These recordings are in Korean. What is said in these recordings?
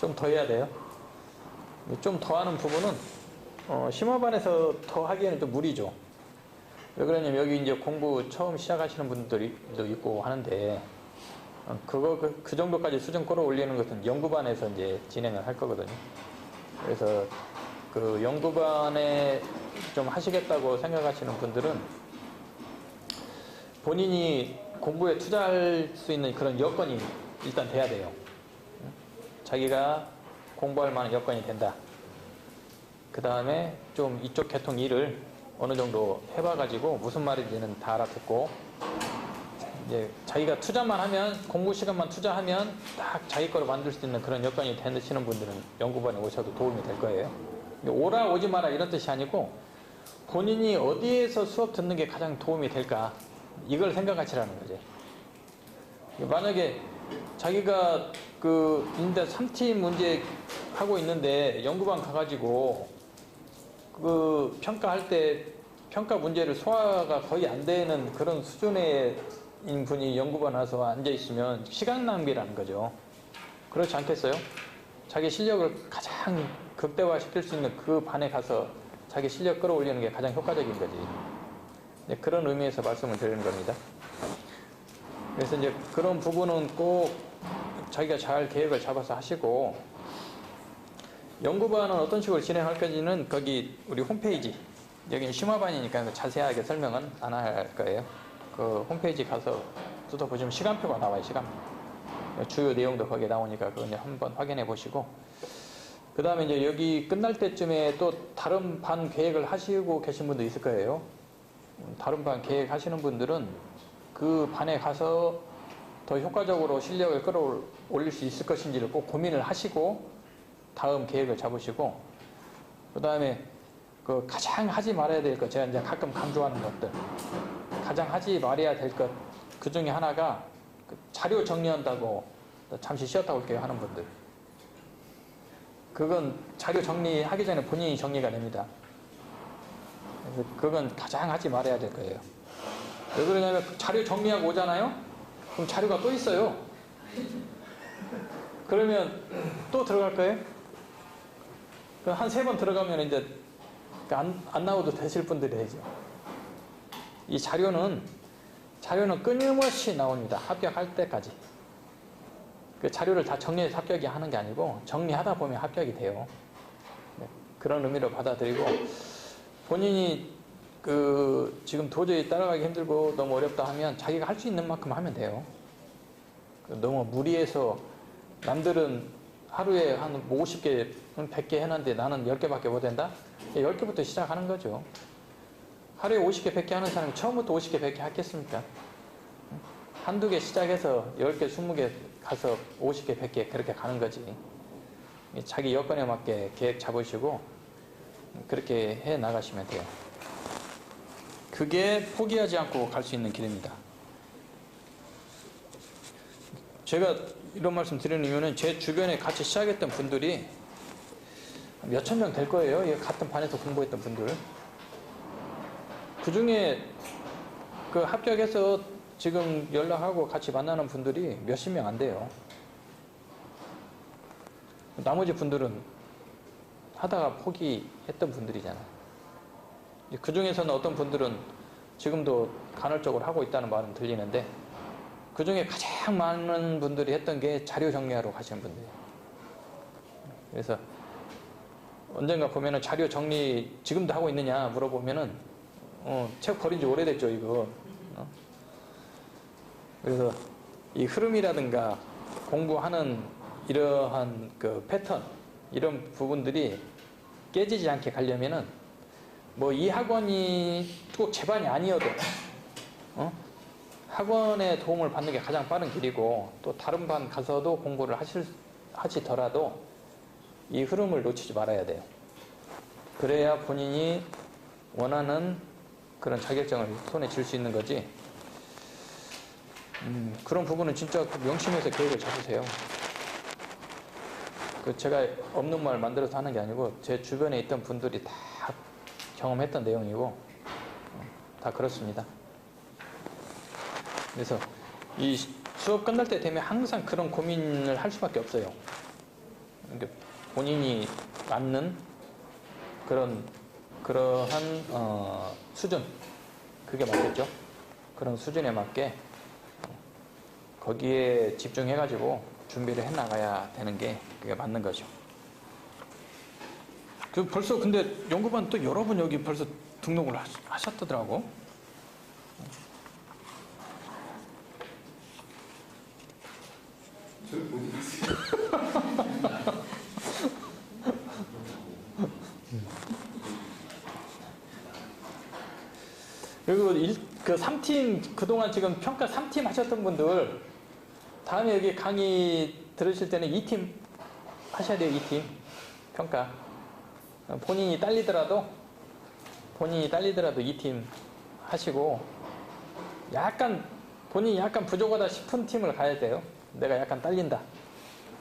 좀 더 해야 돼요. 좀 더 하는 부분은 어, 심화반에서 더 하기에는 좀 무리죠. 왜 그러냐면 여기 이제 공부 처음 시작하시는 분들도 있고 하는데 어, 그거 그, 그 정도까지 수준 끌어올리는 것은 연구반에서 이제 진행을 할 거거든요. 그래서 그 연구반에 좀 하시겠다고 생각하시는 분들은 본인이 공부에 투자할 수 있는 그런 여건이 일단 돼야 돼요. 자기가 공부할 만한 여건이 된다. 그 다음에 좀 이쪽 계통 일을 어느 정도 해봐가지고 무슨 말인지는 다 알아듣고 이제 자기가 투자만 하면 공부 시간만 투자하면 딱 자기 거로 만들 수 있는 그런 여건이 되시는 분들은 연구반에 오셔도 도움이 될 거예요. 오라 오지 마라 이런 뜻이 아니고 본인이 어디에서 수업 듣는 게 가장 도움이 될까 이걸 생각하시라는 거지. 만약에 자기가 그 인데 3팀 문제 하고 있는데 연구반 가가지고 그 평가할 때 평가 문제를 소화가 거의 안 되는 그런 수준의 인 분이 연구반 와서 앉아 있으면 시간 낭비라는 거죠. 그렇지 않겠어요? 자기 실력을 가장 극대화 시킬 수 있는 그 반에 가서 자기 실력 끌어올리는 게 가장 효과적인 거지. 네, 그런 의미에서 말씀을 드리는 겁니다. 그래서 이제 그런 부분은 꼭 자기가 잘 계획을 잡아서 하시고 연구반은 어떤 식으로 진행할 건지는 거기 우리 홈페이지 여기는 심화반이니까 그 자세하게 설명은 안 할 거예요. 그 홈페이지 가서 뜯어보시면 시간표가 나와요. 시간표. 주요 내용도 거기에 나오니까 그거 한번 확인해 보시고 그 다음에 이제 여기 끝날 때쯤에 또 다른 반 계획을 하시고 계신 분도 있을 거예요. 음, 다른 반 계획하시는 분들은 그 반에 가서 더 효과적으로 실력을 끌어올릴 수 있을 것인지를 꼭 고민을 하시고 다음 계획을 잡으시고 그 다음에 그 가장 하지 말아야 될 것 제가 이제 가끔 강조하는 것들 가장 하지 말아야 될 것 그 중에 하나가 그 자료 정리한다고 잠시 쉬었다 올게요 하는 분들 그건 자료 정리하기 전에 본인이 정리가 됩니다. 그건 가장 하지 말아야 될 거예요. 왜 그러냐면 그 자료 정리하고 오잖아요? 그럼 자료가 또 있어요. 그러면 또 들어갈 거예요? 한 세 번 들어가면 이제 안, 안 나오도 되실 분들이 되죠. 이 자료는, 자료는 끊임없이 나옵니다. 합격할 때까지. 그 자료를 다 정리해서 합격이 하는 게 아니고 정리하다 보면 합격이 돼요. 네, 그런 의미로 받아들이고 본인이 그 지금 도저히 따라가기 힘들고 너무 어렵다 하면 자기가 할 수 있는 만큼 하면 돼요. 그 너무 무리해서 남들은 하루에 한 50개, 100개 해놨는데 나는 10개밖에 못 한다? 10개부터 시작하는 거죠. 하루에 50개, 100개 하는 사람이 처음부터 50개, 100개 하겠습니까? 한두 개 시작해서 10개, 20개 가서 50개, 100개 그렇게 가는 거지. 자기 여건에 맞게 계획 잡으시고 그렇게 해 나가시면 돼요. 그게 포기하지 않고 갈 수 있는 길입니다. 제가 이런 말씀 드리는 이유는 제 주변에 같이 시작했던 분들이 몇 천 명 될 거예요. 이 같은 반에서 공부했던 분들. 그 중에 그 합격해서 지금 연락하고 같이 만나는 분들이 몇십 명 안 돼요. 나머지 분들은 하다가 포기했던 분들이잖아요. 그 중에서는 어떤 분들은 지금도 간헐적으로 하고 있다는 말은 들리는데 그 중에 가장 많은 분들이 했던 게 자료 정리하러 가시는 분들이에요. 그래서 언젠가 보면은 자료 정리 지금도 하고 있느냐 물어보면은 어, 책 버린 지 오래됐죠 이거. 어? 그래서 이 흐름이라든가 공부하는 이러한 그 패턴 이런 부분들이 깨지지 않게 가려면은 뭐 이 학원이 꼭 제반이 아니어도 어? 학원의 도움을 받는 게 가장 빠른 길이고 또 다른 반 가서도 공부를 하실 하시더라도 이 흐름을 놓치지 말아야 돼요. 그래야 본인이 원하는 그런 자격증을 손에 쥘 수 있는 거지. 음, 그런 부분은 진짜 명심해서 계획을 잡으세요. 그 제가 없는 말 만들어서 하는 게 아니고 제 주변에 있던 분들이 다 경험했던 내용이고 어, 다 그렇습니다. 그래서 이 수업 끝날 때 되면 항상 그런 고민을 할 수밖에 없어요. 그러니까 본인이 맞는 그런 그러한 어, 수준 그게 맞겠죠. 그런 수준에 맞게 거기에 집중해가지고 준비를 해나가야 되는 게 그게 맞는 거죠. 그 벌써 근데 연구반 또 여러 분 여기 벌써 등록을 하- 하셨더라고. 그리고 일, 그 3팀 그동안 지금 평가 3팀 하셨던 분들 다음에 여기 강의 들으실 때는 2팀 하셔야 돼요. 2팀 평가 어, 본인이 딸리더라도 본인이 딸리더라도 2팀 하시고 약간 본인이 약간 부족하다 싶은 팀을 가야 돼요. 내가 약간 딸린다.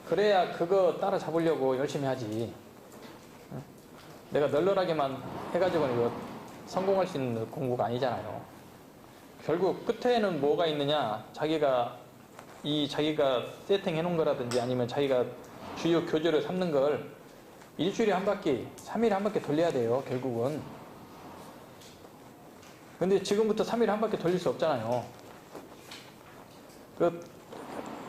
그래야 그거 따라잡으려고 열심히 하지. 응? 내가 널널하게만 해가지고는 이거 성공할 수 있는 공부가 아니잖아요. 결국 끝에는 뭐가 있느냐? 자기가 이 자기가 세팅해 놓은 거라든지 아니면 자기가 주요 교재를 삼는 걸 일주일에 한 바퀴, 3일에 한 바퀴 돌려야 돼요. 결국은. 근데 지금부터 3일에 한 바퀴 돌릴 수 없잖아요. 그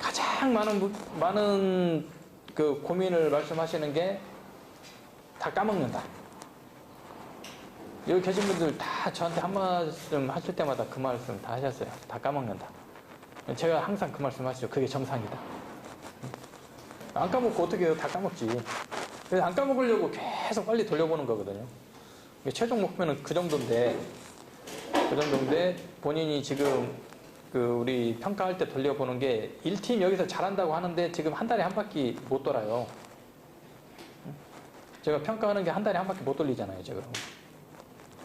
가장 많은 부- 많은 그 고민을 말씀하시는 게 다 까먹는다. 여기 계신 분들 다 저한테 한 말씀 하실 때마다 그 말씀 다 하셨어요. 다 까먹는다. 제가 항상 그 말씀 하시죠. 그게 정상이다. 안 까먹고 어떻게 해요? 다 까먹지. 그래서 안 까먹으려고 계속 빨리 돌려보는 거거든요. 최종 목표는 그 정도인데, 그 정도인데, 본인이 지금 그 우리 평가할 때 돌려보는 게 1팀 여기서 잘한다고 하는데 지금 한 달에 한 바퀴 못 돌아요. 제가 평가하는 게 한 달에 한 바퀴 못 돌리잖아요, 지금.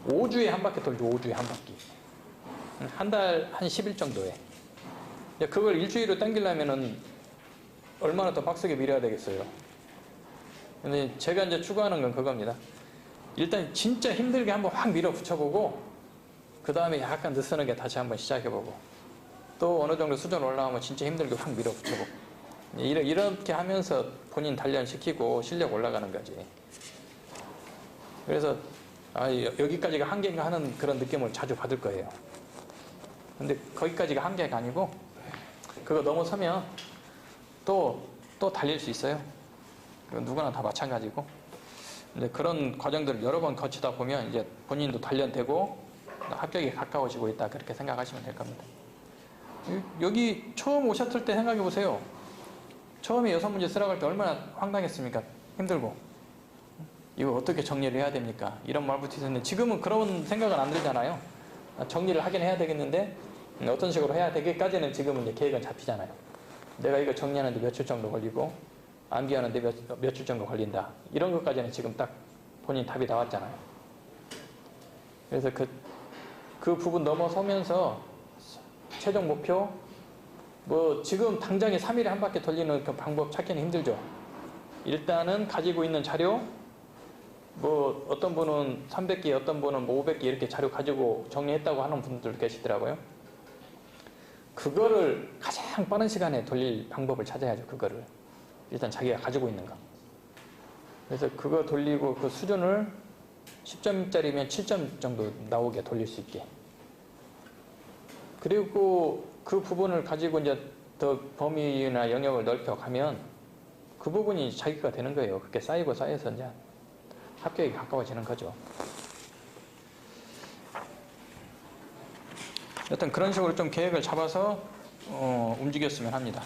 5주에 한 바퀴 돌죠, 5주에 한 바퀴. 한 달 한 10일 정도에. 그걸 일주일로 당기려면은 얼마나 더 빡세게 밀어야 되겠어요. 근데 제가 이제 추구하는 건 그겁니다. 일단 진짜 힘들게 한번 확 밀어 붙여보고, 그 다음에 약간 느슨하게 다시 한번 시작해보고, 또 어느 정도 수준 올라오면 진짜 힘들게 확 밀어 붙여보고. 이러- 이렇게 하면서 본인 단련시키고 실력 올라가는 거지. 그래서 아, 여- 여기까지가 한계인가 하는 그런 느낌을 자주 받을 거예요. 근데 거기까지가 한계가 아니고 그거 넘어서면 또, 또 달릴 수 있어요. 누구나 다 마찬가지고. 근데 그런 과정들을 여러 번 거치다 보면 이제 본인도 단련되고 합격이 가까워지고 있다. 그렇게 생각하시면 될 겁니다. 여- 여기 처음 오셨을 때 생각해 보세요. 처음에 여섯 문제 쓰라고 할때 얼마나 황당했습니까? 힘들고. 이거 어떻게 정리를 해야 됩니까? 이런 말부터 있었는데 지금은 그런 생각은 안 들잖아요. 아, 정리를 하긴 해야 되겠는데 음, 어떤 식으로 해야 되기까지는 지금은 이제 계획은 잡히잖아요. 내가 이거 정리하는데 며칠 정도 걸리고 암기하는데 몇, 며칠 정도 걸린다. 이런 것까지는 지금 딱 본인 답이 나왔잖아요. 그래서 그, 그 부분 넘어서면서 최종 목표 뭐 지금 당장에 3일에 한 바퀴 돌리는 그 방법 찾기는 힘들죠. 일단은 가지고 있는 자료 뭐 어떤 분은 300개, 어떤 분은 뭐 500개 이렇게 자료 가지고 정리했다고 하는 분들 계시더라고요. 그거를 가장 빠른 시간에 돌릴 방법을 찾아야죠. 그거를 일단 자기가 가지고 있는 거. 그래서 그거 돌리고 그 수준을 10점짜리면 7점 정도 나오게 돌릴 수 있게. 그리고 그 부분을 가지고 이제 더 범위나 영역을 넓혀가면 그 부분이 자기가 되는 거예요. 그렇게 쌓이고 쌓여서 이제 합격이 가까워지는 거죠. 여튼 그런 식으로 좀 계획을 잡아서 어, 움직였으면 합니다.